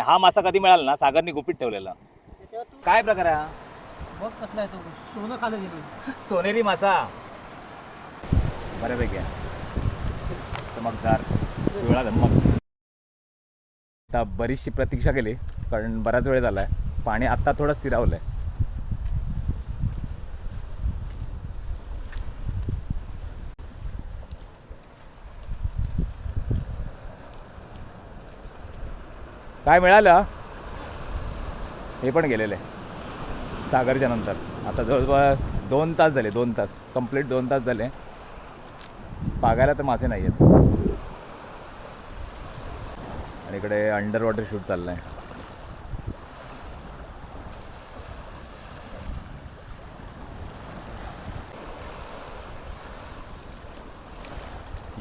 आणि हा मासा कधी मिळाला ना सागरनी गुपित ठेवलेला. काय प्रकार आहे हा? बघ कसला आहे तो. सोनं खालं गेलं. सोनेरी मासा. बऱ्यापैकी आहे. चमकदार पिवळा धम्मक. आता बरीचशी प्रतीक्षा केली कारण बराच वेळ झाला आहे पाणी आत्ता थोडं स्थिरावलं आहे काय मिळालं? हे पण गेलेलं. आहे सागरच्या नंतर. आता जवळजवळ दोन तास झाले दोन तास. कंप्लीट दोन तास झाले. पागायला तर मासे नाही आहेत आणि इकडे अंडर वॉटर शूट चाललं आहे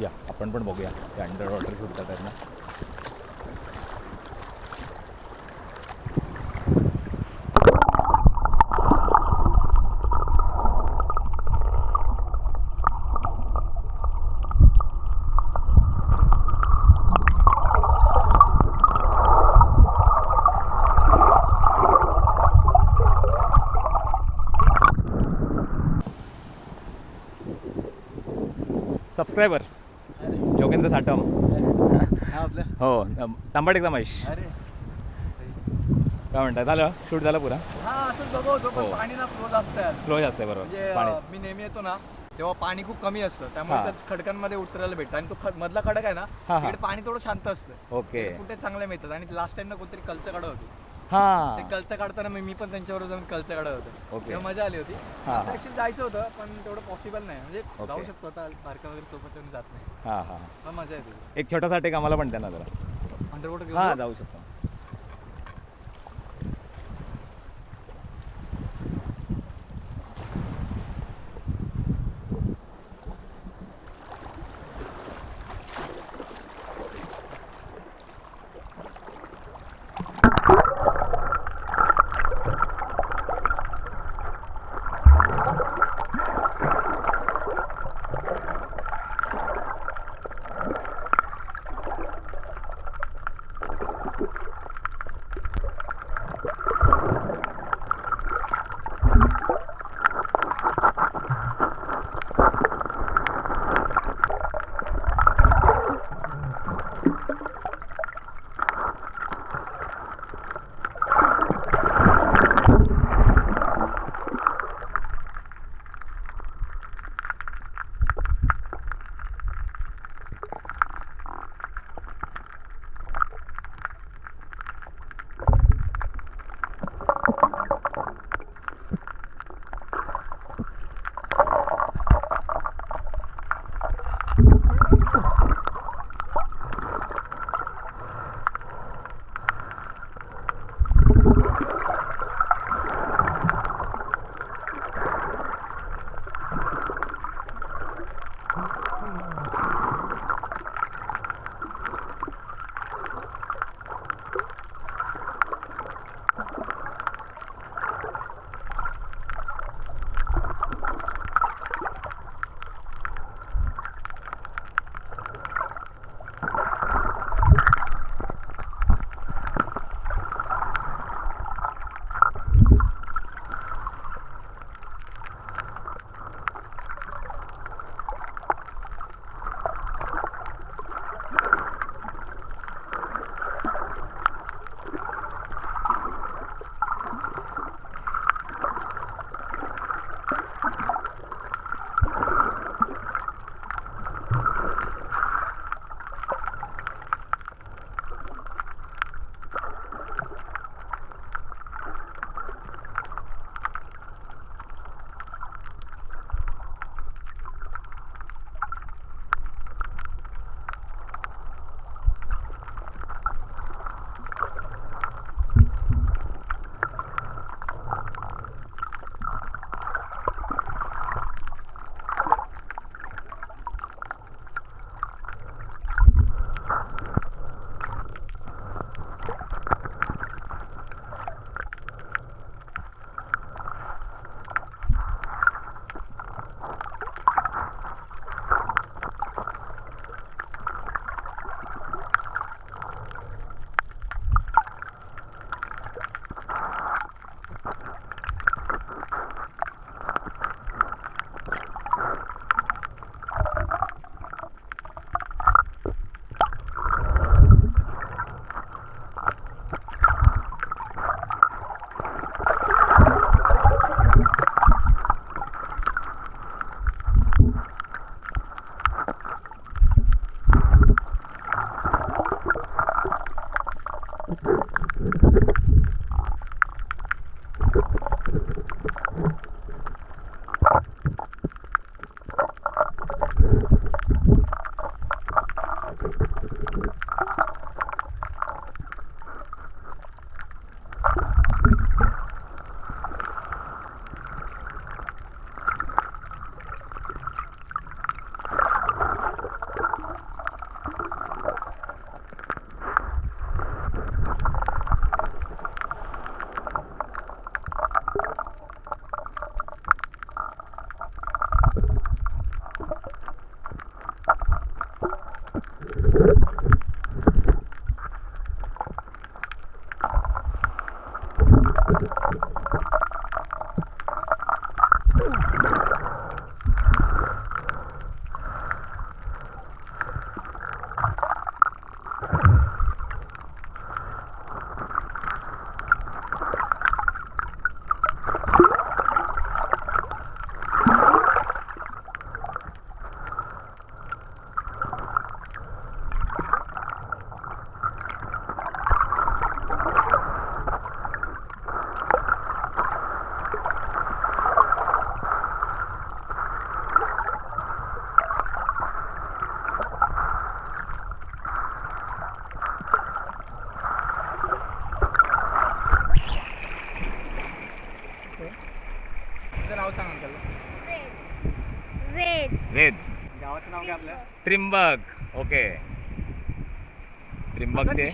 या आपण पण बघूया. ते अंडर वॉटर शूट करतात ना. सबस्क्रायबर योगेंद्र आपलं हो तांबाट महेश. काय म्हणताय? झालं? शूट झालं पुरा? हा. असंच पण. पाणी ना फ्लो जास्त आहे आज. स्लो जास्त आहे बरोबर. पाणी. मी नेहमी येतो ना तेव्हा पाणी खूप कमी असतं. त्यामुळे. त्यात खडकांमध्ये उतरायला भेटतं. आणि तो मधला खडक आहे ना. तिकडे पाणी थोडं शांत असतं. ओके. फुटे चांगले मिळतात. आणि लास्ट टाइम ना कोणतरी कलचं काढत होती. ते हां कलचं काढताना मी मी पण त्यांच्याबरोबर जाऊन कलचं काढत होतो. तेव्हा मजा आली होती. हा, आता जायचं होतं पण तेवढं पॉसिबल नाही. म्हणजे. जाऊ शकतो आता बारका वगैरे सोबत येऊन जात नाही. हां हां. पण मजा येते. एक छोटासा टेक आम्हाला पण त्यांना जरा. अंडरवॉटर हां जाऊ शकतो.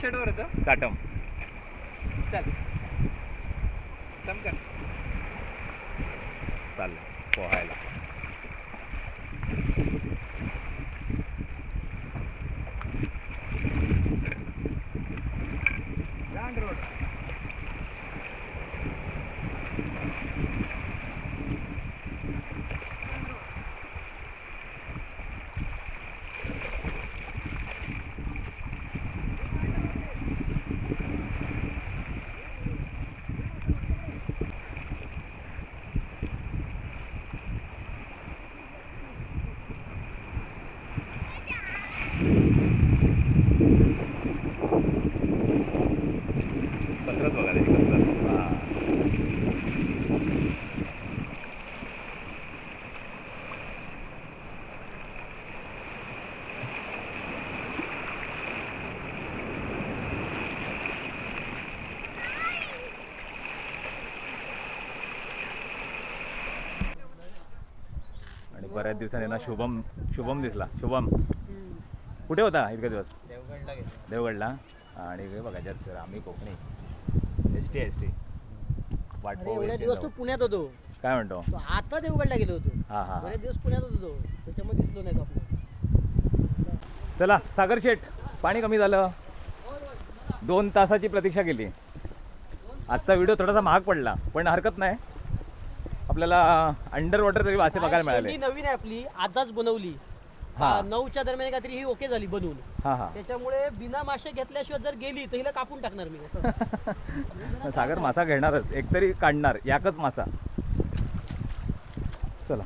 शर्टवर होतं साटम चमकन चाललं. पोहायला ग्रँड रोड कसरत बघा त्याची कसरत हा. आणि बऱ्याच दिवसांनी ना शुभम शुभम दिसला. शुभम. कुठे होता इतके दिवस? देवगडला देवगडला? आणि हे बघा जर सर आम्ही Konkani S T S T दिवस. तो पुण्यात होतो. काय म्हणतो? आता देवगडला गेलो होतो. हा हा हा. बरेच दिवस पुण्यात होतो त्याच्यामुळे दिसलो नाही चला सागर शेठ पाणी कमी झालं. दोन तासाची प्रतीक्षा केली. आजचा व्हिडिओ थोडासा महाग पडला पण हरकत नाही. आपल्याला अंडर वॉटर तरी मासे बघायला मिळाले. नवीन आहे आपली. आजच बनवली. हा. नऊच्या दरम्यान काहीतरी ही ओके झाली बनवून. हा हा. त्याच्यामुळे बिना मासे घेतल्याशिवाय जर गेली तर हिला कापून टाकणार मी. असं. सागर मासा घेणारच. एकतरी काढणार. याकच मासा. चला.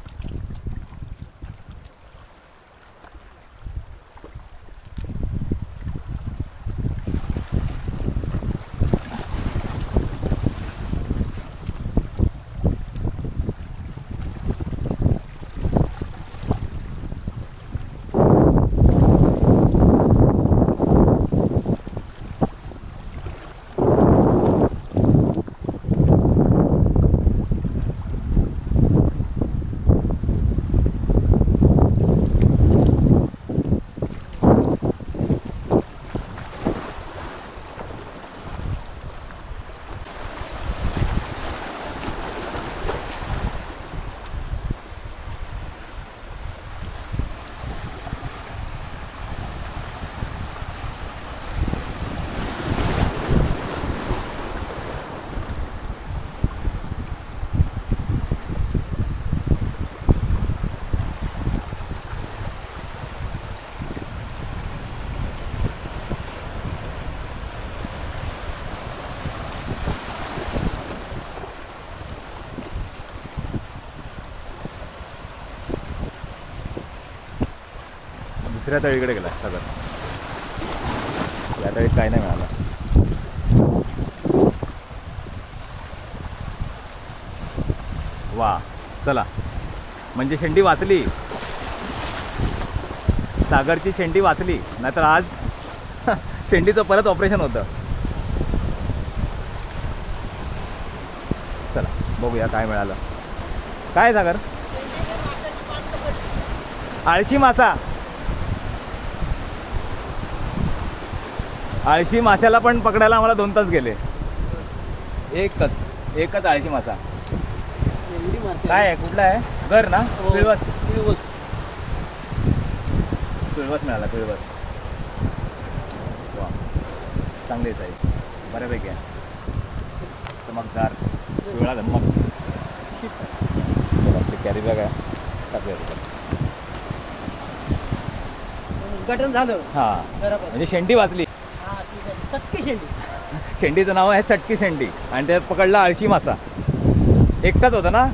दुसऱ्या तळीकडे गेला सागर. या तळीत काय नाही मिळालं वा चला. म्हणजे शेंडी वाचली. सागरची शेंडी वाचली. नाहीतर आज शेंडीचं परत ऑपरेशन होतं. चला बघूया काय मिळालं. काय सागर? आळशी मासा. आळशी माशाला पण पकडायला आम्हाला दोन तास गेले. एकच एकच आळशी मासा. काय आहे? कुठला आहे? घर ना? हो. पिळवस. पिळवस. पिळवस मिळाला पिळवस. वा चांगली आहे बऱ्यापैकी आहे. चमकदार. पिवळा धमक आपली कॅरी बॅग आहे. टाकूया. उद्घाटन झालं. हा. म्हणजे शेंडी वाचली. सटकी शेंडी. शेंडीचं नाव आहे चटकी शेंडी. आणि त्यात पकडला आळशी मासा. एकटाच होता ना?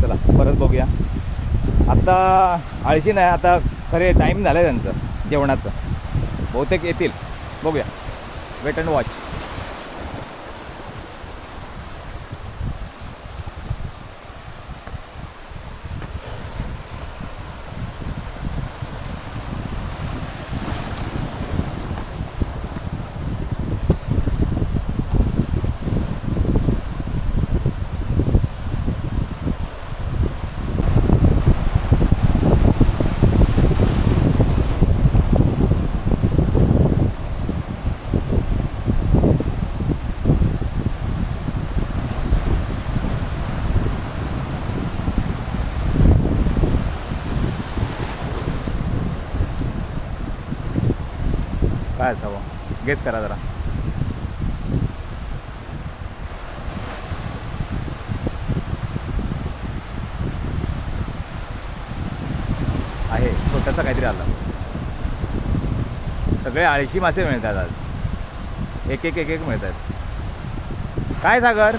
चला परत बघूया. आता आळशी नाही आता खरे टाईम झालं आहे त्यांचं जेवणाचं. बहुतेक येतील. बघूया. वेट अँड वॉच काय असावं गेस करा जरा. आहे छोटासा काहीतरी आला. सगळे आळशी मासे मिळतात आज. एक एक एक एक मिळतात. काय सागर?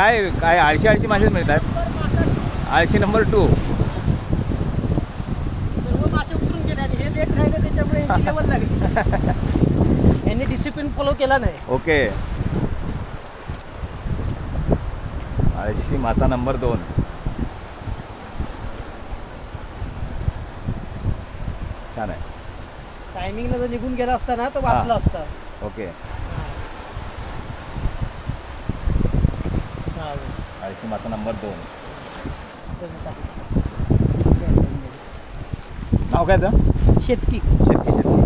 काय काय आळशी आळशी मासे मिळतात. आळशी नंबर टू हे यांनी डिसिप्लिन फॉलो केला नाही. ओके. आळशी मासा नंबर दोन. छान आहे. टायमिंगला जर निघून गेला असता ना तर वाचला. असता. ओके हा. आळशी मासा नंबर दोन. नाव काय तर शेतकी. शेतकी शेतकी.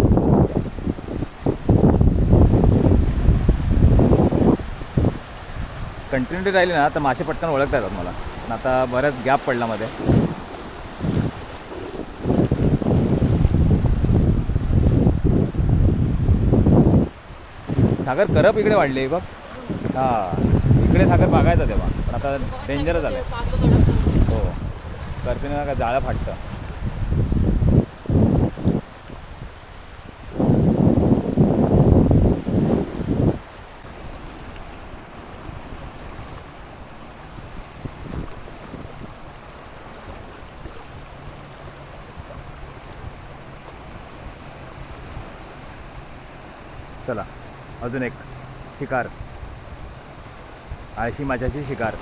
कंटिन्युटी राहिली ना तर मासे पटकन ओळखता येतात मला. पण आता बऱ्याच गॅप पडला मध्ये. सागर करप इकडे वाढले बघ. हां. इकडे सागर बागायचा तेव्हा. पण आता डेंजर झालं हो. करते ना का जाळं फाटतं. चला. अजून एक शिकार. आळशी माशाची शिकार.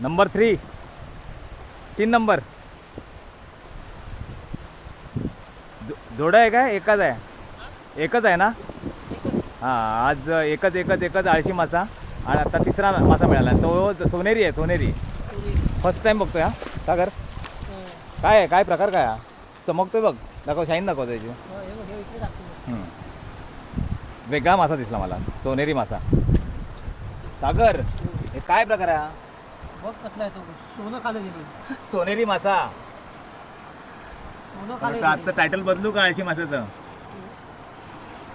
नंबर थ्री तीन नंबर जो- जोडा आहे काय? एकच आहे. एकच आहे ना? हां आज एकच एकच एकच आळशी मासा आणि आता तिसरा मासा मिळाला. तो सोनेरी आहे सोनेरी. फर्स्ट टाइम बघतोय हा? सागर? काय आहे काय प्रकार काय हा चमकतोय बघ. दाखव शाईन दाखव त्याची. वेगळा मासा दिसला मला. सोनेरी मासा. सागर हे काय प्रकार आहे बघ कसला आहे तो. सोनं खालं गेली सोनेरी मासा. सोनं आता खालं आजचं टायटल बदलू का आळशी मासाचं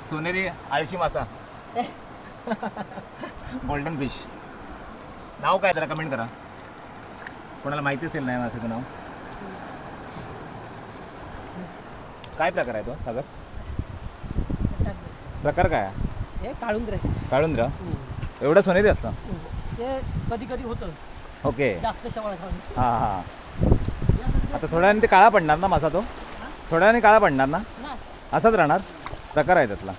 सोनेरी आळशी मासा. गोल्डन फिश नाव काय जरा कमेंट करा. कोणाला माहिती असेल नाही मासाचं नाव? काय प्रकार आहे तो सागर? प्रकार काय? हे काढून रे काळुंद्र? एवढं सोनेरी असतं? ते कधी कधी होतं. ओके. जास्त शेवाळ खाऊन. हां हां. आता थोड्या ते काळा पडणार ना मासा तो? थोड्या काळा पडणार ना? असाच राहणार? प्रकार आहे त्यातला.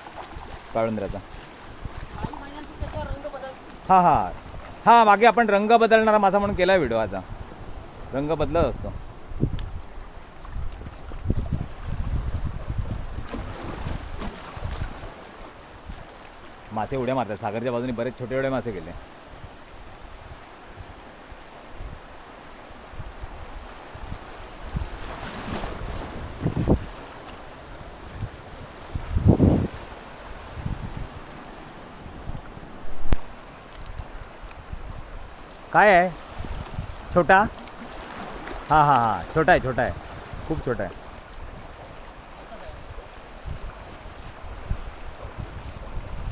काळुंद्राचा. बदल. हां हां. हां मागे आपण रंग बदलणारा माझा म्हणून केला व्हिडिओ आता. रंग बदलत असतो. मासे उड्या मारतात. सागरच्या बाजूने बरेच छोटे छोटे मासे गेले. काय आहे? छोटा? हां हां हां. छोटा आहे छोटा आहे. खूप छोटा आहे.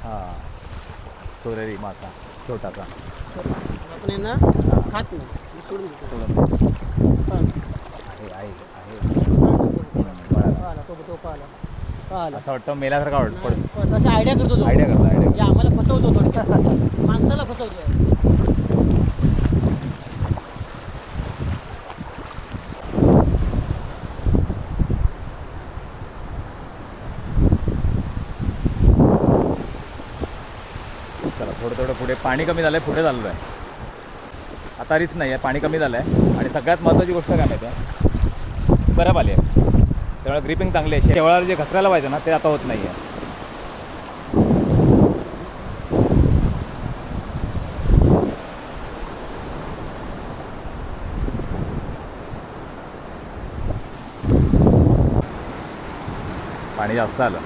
हां. सोरेरी मासा. छोटासा आपण यांना खात नाही. सोडून देतो. आहे आहे आहे. असं वाटतं मेल्यासारखा नाही, पडतो आयडिया करतो तो. आयडिया करतो आयडिया आम्हाला फसवतो थोडक्यात. माणसाला फसवतो चला थोडं थोडं पुढे पाणी कमी झालं आहे पुढे चाललो आहे आता रिच नाही आहे पाणी कमी झालं आहे आणि सगळ्यात महत्त्वाची गोष्ट काय माहिती आहे बरं आली आहे. त्यामुळे ग्रिपिंग चांगली आहे. शेवळाला जे घसरायला पाहिजे ना ते आता होत नाही आहे पाणी जास्त आलं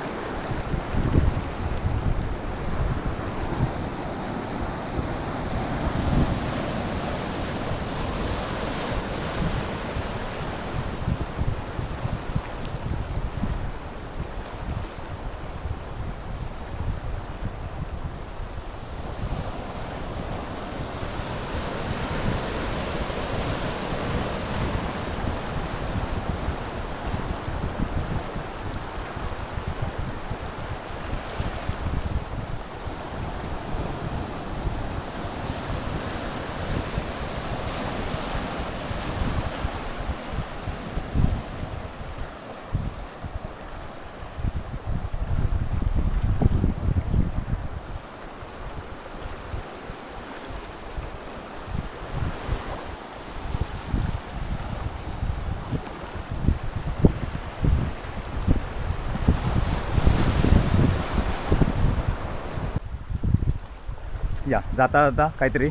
या जाता जाता काहीतरी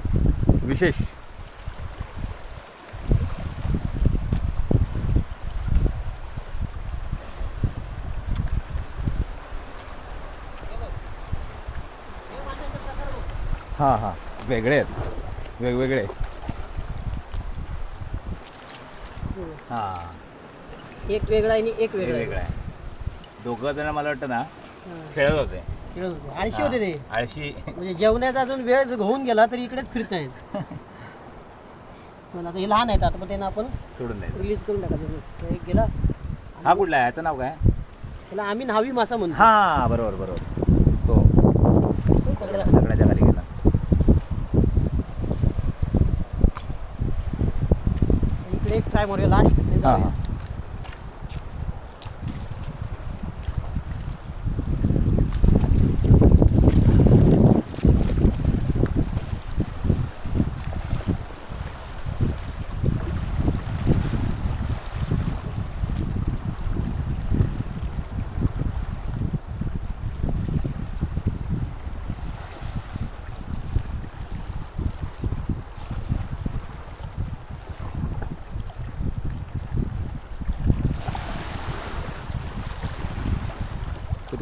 विशेष. हां हां. वेगळे आहेत. वेगवेगळे. हां. एक वेगळा आणि एक वेगळा. वेगवेगळं आहे. दोघं जण मला वाटतं ना. खेळत होते. खेळत होते. आळशी होते ते. आळशी. म्हणजे जेवण्याचा अजून वेळ होऊन गेला तरी इकडेच फिरतायत. पण आता हे लहान आहेत आता पण त्यांना आपण सोडून द्यायचं. रिलीज करून टाकायचं. एक गेला. हा कुठला आहे? याचं नाव काय? त्याला आम्ही न्हावी मासा म्हणतो. हां बरोबर बरोबर. तो. तो पकडायला खाली. गेला. इकडे एक ट्राय मारूया इकडे हां. हां.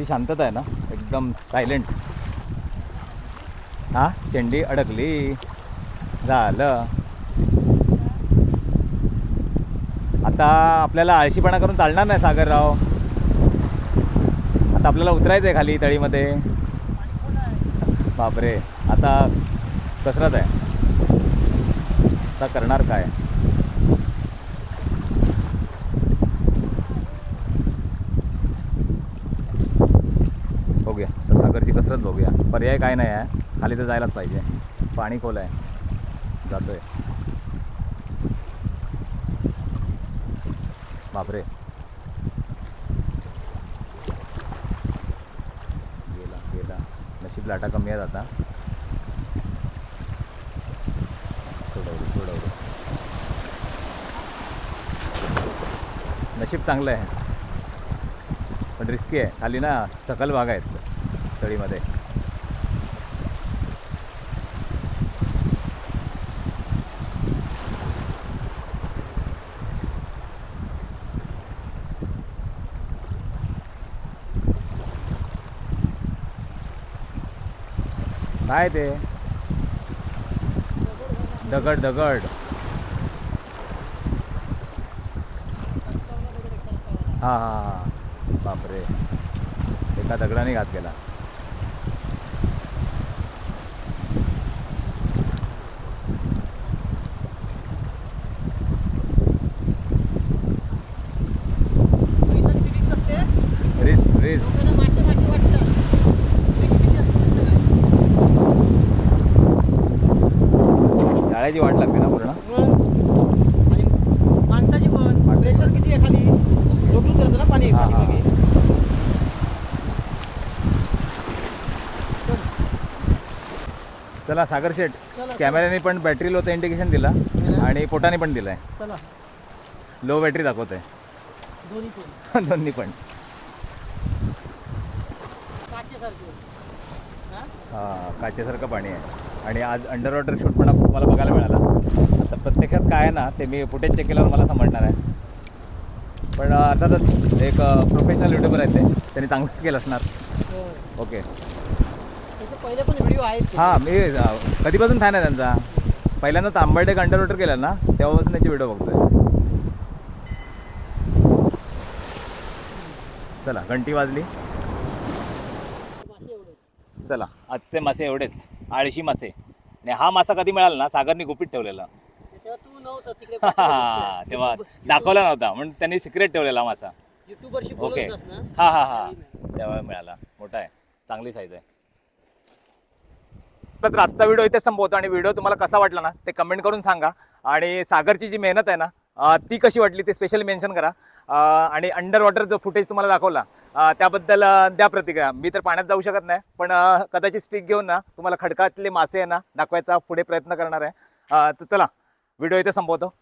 किती शांतता आहे ना? एकदम सायलेंट हा? शेंडी अडकली. झालं. आता आपल्याला आळशीपणा करून चालणार नाही सागरराव. आता आपल्याला उतरायचं आहे खाली तळीमध्ये. बापरे. आता कसरत आहे. आता करणार काय बघूया तर सागरची बघूया. पर्याय काय नाही आहे. खाली तर जायलाच पाहिजे. पाणी खोल आहे. जातोय. बापरे. गेला गेला. नशीब लाटा कमी आहेत आता. नशीब चांगलं आहे. पण रिस्की आहे. खाली ना सकल भाग आहेत. पातळीमध्ये काय ते? दगड दगड. हां हां हां. बापरे. एका दगडाने घात गेला इथं किती रिस्क असते? रिस्क रिस्क लोकांना मासे मासे वाटतात. ते किती असतात काय? जाळ्याची वाट लागते ना पूर्ण मग आणि माणसाची पण प्रेशर किती आहे खाली लोटून जातं ना पाणी हा, हा. चला सागर शेठ चला, कॅमेऱ्याने पण बॅटरी लोचं इंडिकेशन दिला आणि पोटाने पण दिलं आहे चला. लो बॅटरी दाखवत आहे दोन्ही पण. दोन्ही पण. काचेसारखे. हा? हा काचेसारखं पाणी आहे. आणि आज अंडर वॉटर शूट पण आप- मला बघायला मिळाला. आता प्रत्यक्षात काय आहे ना ते मी फुटेज चेक केल्यावर मला समजणार आहे. पण अर्थातच एक प्रोफेशनल युट्यूबर आहेत ते. त्यांनी चांगलंच केलं असणार. ओके. पहिले पण व्हिडिओ आहेत. हां मी कधीपासून फॅन आहे त्यांचा? पहिल्यांदा तांबर्डे अंडर वॉटर केलं ना? तेव्हापासून त्यांची व्हिडिओ बघतोय. चला घंटी वाजली. चला आजचे मासे एवढेच. आळशी मासे. आणि हा मासा कधी मिळाला ना? सागरनी गुपित ठेवलेला. तेव्हा तू नव्हता तिकडे हा, तेव्हा दाखवला नव्हता म्हणून त्यांनी सिक्रेट ठेवलेला मासा. युट्यूबरशी ओके हा हा हा. त्यावेळी मिळाला. तेव्हा मिळाला. मोठा आहे. चांगली साईज आहे. तर आजचा व्हिडिओ इथे संपवतो आणि व्हिडिओ तुम्हाला कसा वाटला ना ते कमेंट करून सांगा. आणि सागरची जी मेहनत आहे ना ती कशी वाटली ते स्पेशली मेन्शन करा. आणि अंडर वॉटर जो फुटेज तुम्हाला दाखवला त्याबद्दल द्या प्रतिक्रिया. मी तर पाण्यात जाऊ शकत नाही पण कदाचित स्टिक घेऊन ना तुम्हाला खडकातले मासे आहे ना दाखवायचा पुढे प्रयत्न करणार आहे. तर चला व्हिडिओ इथे संपवतो